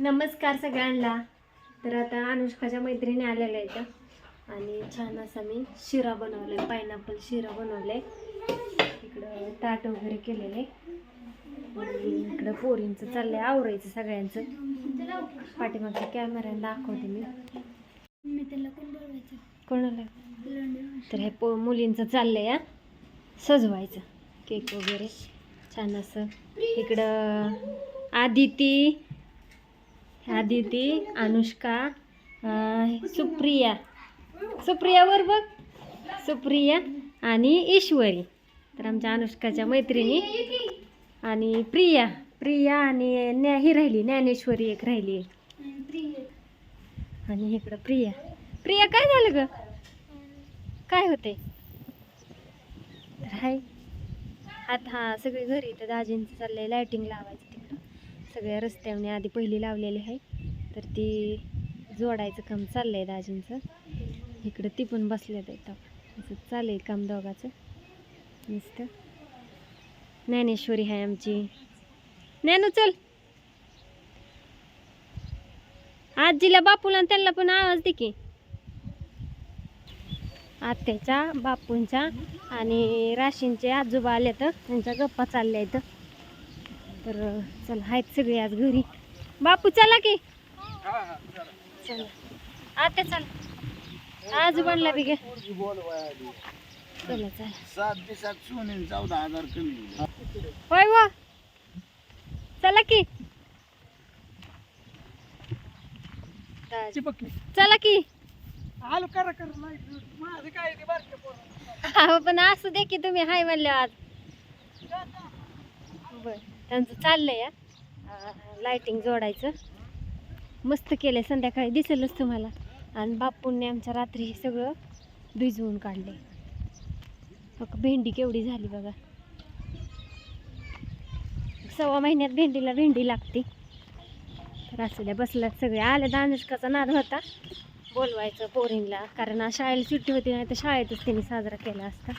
नमस्कार सगळ्यांना. तर आता अनुष्काच्या मैत्रिणी आलेल्या आहेत. आणि छान असा मी शिरा बनवलाय पायनॅपल शिरा बनवलाय. इकडं ताट वगैरे केलेले. आणि इकडं पोरींचं चाललंय आवरायचं सगळ्यांचं. पाठीमागच्या कॅमेऱ्याने दाखवते मी. मी त्याला कोण बोलवायचं? कोणाला? तर हे पो मुलींचं चाललंय या सजवायचं केक वगैरे. छान असं. इकडं आदिती आदिती अनुष्का सुप्रिया. सुप्रियावर बघ. सुप्रिया आणि ईश्वरी. तर आमच्या अनुष्काच्या मैत्रिणी आणि प्रिया. प्रिया आणि न्या ही राहिली. ज्ञानेश्वरी एक राहिली. आणि इकडं प्रिया. प्रिया काय झालं ग? काय होते तर हाय. आता हा सगळे घरी तर दाजींचं चाललंय लायटिंग लावायचं. सगळ्या रस्त्याने आधी पहिली लावलेली आहे. तर ती जोडायचं काम चाललंय दाजींचं. इकडं ती पण बसल्यात आहेत असं चालेल काम दोघाचं. नुसतं ज्ञानेश्वरी आहे आमची. ज्ञानू चल. आजीला बापूला आणि त्यांना पण आवाज दे की. आत्याच्या बापूंच्या आणि राशींचे आजोबा आले तर त्यांच्या गप्पा चालल्या आहेत तर चला आहेत सगळे आज घरी. बापू चला की. चला. आत्या चला. आजोबांना बी घ्या चला चला. सात दिवसात सोने चौदा हजार कमी होय व. चला की. चला की. आलो करा कर माझं काय ते बारके पोरं. अहो पण असू दे की तुम्ही हाय म्हणले आज बर. त्यांचं चाललंय लायटिंग जोडायचं. मस्त केलंय संध्याकाळी दिसेलच तुम्हाला. आणि बापूंनी आमच्या रात्री हे सगळं भिजवून काढले मग भेंडी केवढी झाली बघा. सव्वा महिन्यात भेंडीला भेंडी लागते. तर असू द्या बसल्यात सगळे. आले तर अनुष्काचा नाद होता. बोलवायचं पोरींला कारण शाळेला सुट्टी होती नाही तर शाळेतच त्यांनी साजरा केला असता.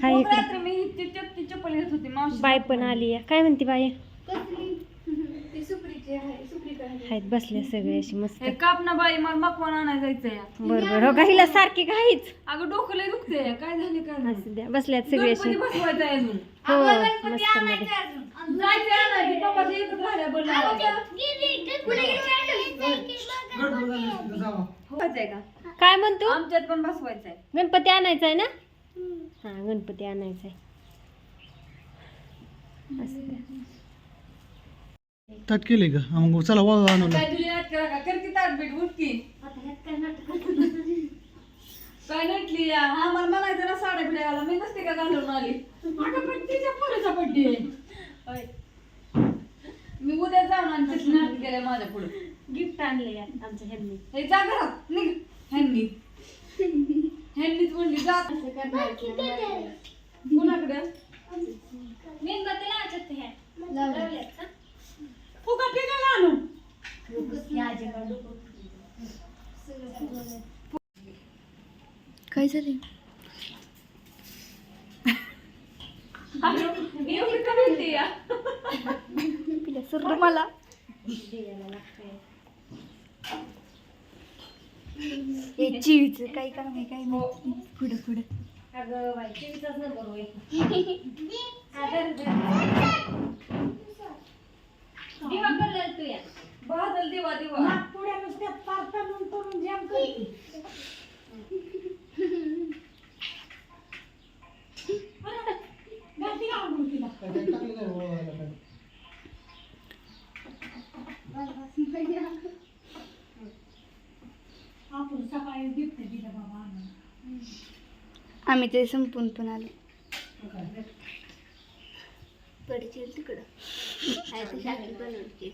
हाय इकडं. मी ती ती चप्पल घेत होती मावशी बाय पण आली आहे. काय म्हणते बाय ती सुप्रीची आहे सुप्री आहेत बसल्या सगळे अशी मस्त. हे काप ना बाई मला मकवान आणायला जायचंय. बरोबर. हो हिला सारखी काहीच अगं डोकं लय दुखतंय काय झाले काय नाही. असू द्या. बसल्यात सगळे अशी. गणपती बसवायचा आहे अजून. हो मस्त मध्ये. जायचं आहे ना, ती. बसवायचंय का? काय म्हणतो? आमच्यात पण बसवायचंय. गणपती आणायचा आहे ना हा गणपती आणायचा आहे असू द्या ताट केले का? हा, मग चला वाळ आणून काय तुझी नाटक का कर की ताट बीट उठ की. काय नटली या? हा मला म्हणायचं ना साड्या मी नसते का घालून आली अगं पण तिच्या पोरीचा बड्डे आहे मी उद्या जाऊन आणि तिथं नाटक केलंय माझ्या पुढे गिफ्ट आणले यात आमच्या ह्यांनी हे जा घरात निघ ह्यांनी ह्यांनीच म्हणली जा कुणाकडे फुगा फिगा आणून काय झाले सर मला. चिवीच काही काम आहे काही नाही. पुढे पुढे अगं बाई टीव्हीचाच नंबर होय दिवा करलेला तू या बादल दिवा दिवा आम्ही. ते संपून पण आलो. पडशील तिकडं. आहे तर शाळेत बनवते.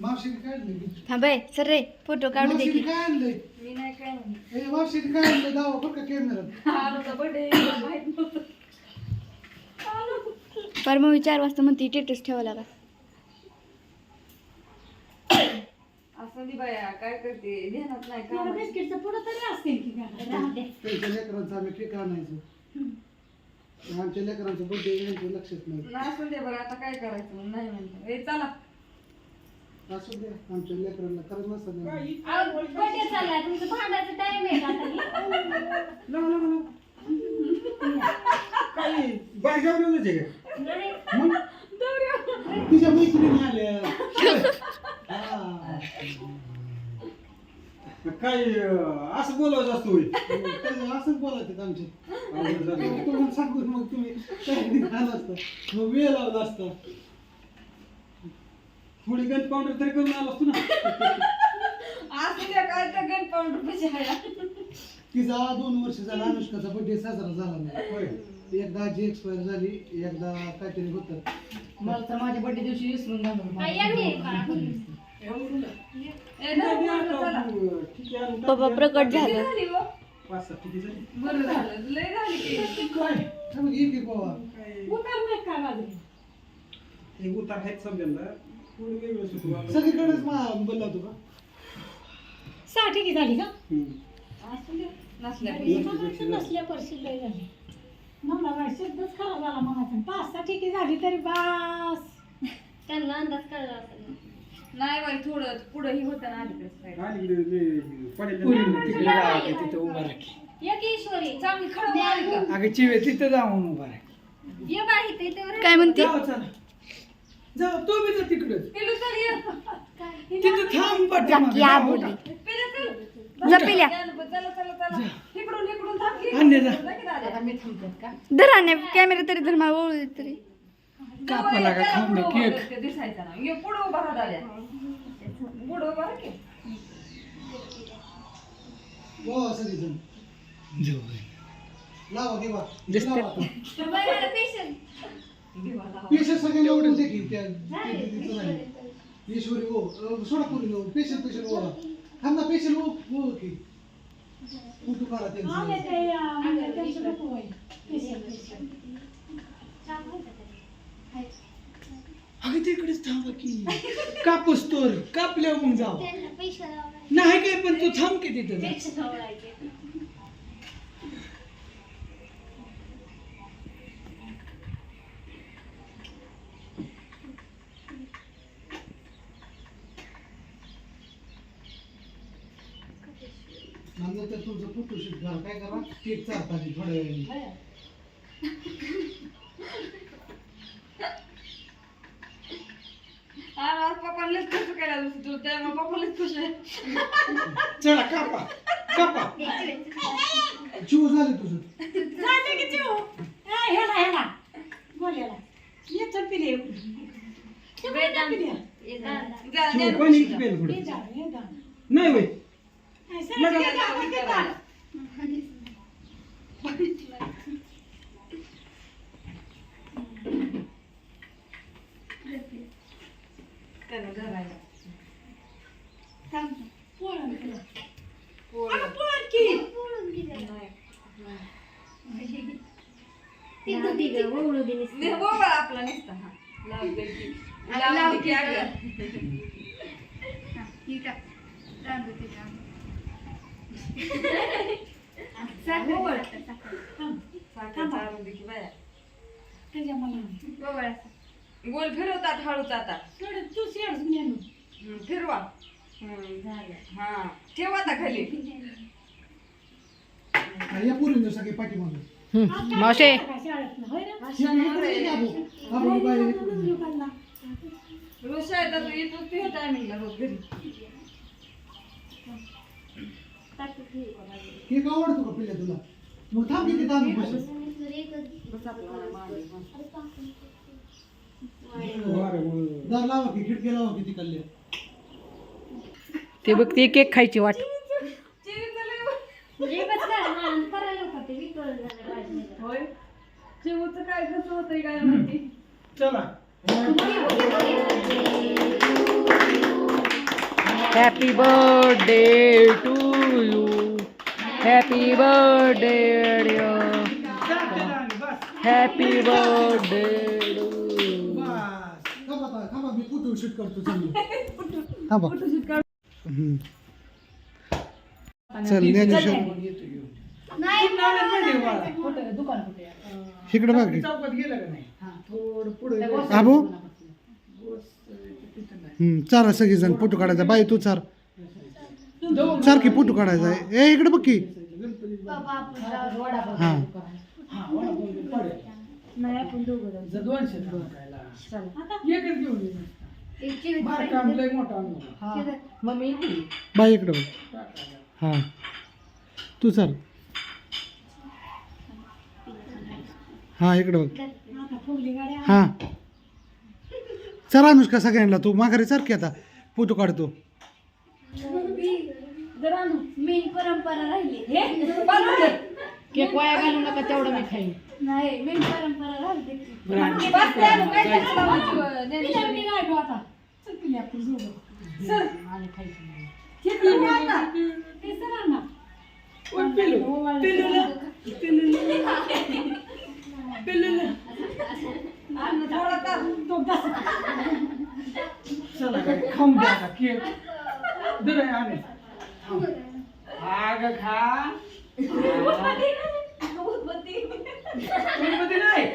मावशीने काय आणलं हा बाय सर रे फोटो काढू दे की. काय आणलंय? मी नाही काय म्हणत. ए, मावशीने काय आणलं दावा बघ का कॅमेरा आलोचा birthday आहे, माहीत नव्हतं. पर मग चार वाजता म्हणते टेटस ठेवा लागा असं दे बाया काय करते? ध्यानात नाही काम त्याच्या लेकरांचा आम्ही आणायचो. आमच्या लेकरांचं यांचं लक्षच नाही. नाही असू दे बरं आता काय करायचं मग नाही म्हणलं. ए चला. असू दे आमच्या लेकरांना खरंच नसतं नाही. चाललाय तुमचं भांडायचं टाइम आहे का आता? काही का? नाही. मग? तिच्या मैत्रिणी आल्या हा. काय अं, असं बोलायचं असतं होय त्याचं असंच बोलायचं आमचे तुम्हाला सांगून मग तुम्ही. तयारी झाला असता. मग वेळ लावला असता. थोडी गन पावडर तरी करून आलो असतो ना. असू द्या काय पावडर पैसे आहे. तिचा दोन वर्ष झाला अनुष्काचा बर्थडे साजरा झाला नाही. होय. एकदा आजी एक्सपायर झाली एकदा काहीतरी होतं. मला तर माझ्या बर्थडे दिवशी विसरून जाणार आई या टाक. प्रकट किती झालं. झाली हो? पाच सात आहे बरं झालं लय झाली की. काय? थांब, एक एक बाबा एक उतार आहेत समजायला थोडी वेगळं सुटू सगळीकडेच मा बोलला होतो का? सहा ठिकी झाली का? असू नसल्या लय झाली. बाई शब्दच खराब झाला पाच सहा ठिकी झाली तरी बास. त्यांना अंदाज कळला असेल नाही बाई थोडं पुढं ही होतं ना अलीकडे तिकडे राहा तिथं उभा राहा या की ईश्वरी चांगली खडं मारली का? अगं चिवे तिथं जाऊन उभा राहा ये बाई इथे इथे काय म्हणते? जाऊ चला. जाऊ तो बी तर तिकडे. पिलू तर ये. तिथं थांब पाठीमागं. पिलू चल. जा पिल्या. चला चला चला. इकडून इकडून थांब की. आणले जा. जा की दादा. धराने कॅमेरा तरी धर मला ओळू दे तरी. कापा लागा, त्याला खाऊन पुढं केक. दिसायचं ना ये पुढं उभा राहा दाद्या पुढं उभा राहा की हो सगळीजण लावा घेवा पेशंट सगळ्यांना ओढून दे की त्या. ईश्वरी हो सोडा पुरी हो पेशंट पेशंट ओळा पेशंट हो हो की त्यांचं. ते त्यांचं नको होय. Special, special. अगं तिकडेच थांबा की. कापूस तोर कापल्यावर मग जाऊ. नाही काय पण तू थांब की तिथं. नंतर तुमचं फोटोशूट करा काय करा? केक चालता थोड्या वेळाने आज पप्पालाच खुश केला तू त्यामुळे पप्पालाच खुश आहे चला कापा कापा चिव झाले तुझं जाते की चिव? ए, ह्याला, ह्याला. बोल्याला. ये चल पिले. वेदांत. पिले. जा, शिव, जा. पाणी किती प्यायला ये थोडं? जा, ये जा. नाही होय ए, सर, ये जा, मग ये जा. त्यानं धरायला. पोळण केलं. पोळं. अगं, पोळण की. नुसतं. बोबा आपला नुसता. हा. लावते की. लावते की अगं. बोबड. थांब. साखर चारून दे की बाया. त्याच्या मनाने. गोल फिरवतात हळूच आता. थोडं तू शेड फिरवा. हम्म, हा ठेव आता खाली. या सगळे पाठीमागे मावशे. ते आवडतो का तुला मग थांब किती थांब दार लावा की खिडकी लावा किती ते बघ ती केक खायची वाट म्हणजे बस करा, हा, करायला नको ते विकलं झालं पाहिजे. होय चिवचं काय कसं होतंय काय माहिती? चला. Happy birthday to you happy birthday happy birthday shoot करतो चांगलं. चल कुठं दुकान कुठे आहे? इकडे बघ. की. चौकात गेलं का नाही? थोडं पुढे आबू हम्म चारा सगळेजण फोटो काढायचा. बाई तू चार. चार की फोटो काढायचा. आहे ए इकडे बघ की. हा नाही आपण दोघं जाऊ. जर दोनशे रुपयाला एकच घेऊन ये. बारका आणलंय मोठा आणलं बाई इकडे बघ. हा. तू चाल. हा इकडे बघ. आता फुगली गाड्या हा. चला अनुष्का सगळ्यांना तू माघारी चल की आता. फोटो काढतो मेन परंपरा राहिली. केक वाया घालू नका तेवढं मी खाईन. नाही मेन परंपरा राहिली. मी आता. चल पिल्या आपण दोघं खायचं नाही. दस चला काय खाऊन द्या आता केक दर आणे आग खा नाही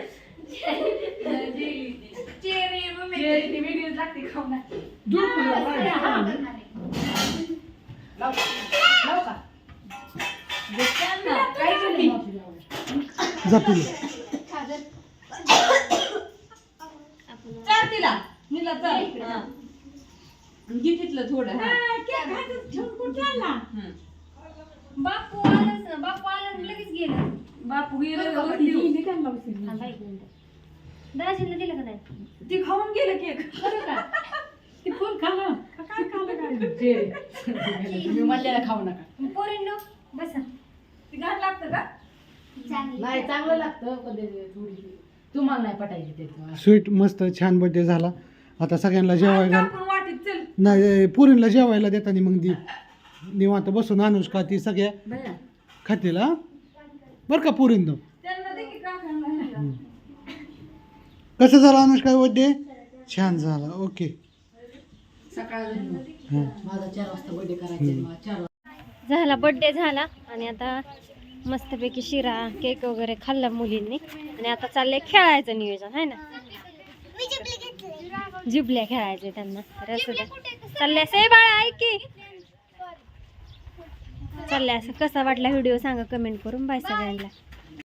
चेरी वेगळीच लागते खाऊ दूध जा चार तिला. हिला चाल. हा. घे तिथलं थोडं हा. हम्म. बापू आलाच ना बापू आला आणि लगेच गेला. बापू गेलं वरती? गेली त्यांना उचलली. थांबा एक मिनिट दाजीला दिलं का नाही? ती खाऊन गेलं केक. खरं का? ती फुल खाल्लं? का काय खाल्लं काय चेरी तुम्ही म्हणलेलं खाऊ नका. पोरींनो बसा. ती घाण लागतं का? नाही चांगलं लागतं ते थोडी तुम्हाला नाही पटायची ते स्वीट मस्त छान बर्थडे झाला. आता सगळ्यांना जेवायला वाटीत चल. नाही पुरीला जेवायला देताना मग दी निवांत बसून अनुष्का ती सगळ्या खातील हा? बरं का पुरींनो? त्यांना दे की काकांना. कसं झालं अनुष्का बर्थडे छान झाला ओके. सकाळ हां माझा चार वाजता बर्थडे करायचे मला चार झाला बर्थडे झाला. आणि आता मस्तपैकी शिरा केक वगैरे खाल्ला मुलींनी. आणि आता चाललंय खेळायचं नियोजन आहे ना? जिबल्या खेळायचे त्यांना. तर असं. चाललंय से बाळा ऐक की. चाललंय असं. कसा वाटला व्हिडिओ सांगा कमेंट करून बाय सगळ्यांना.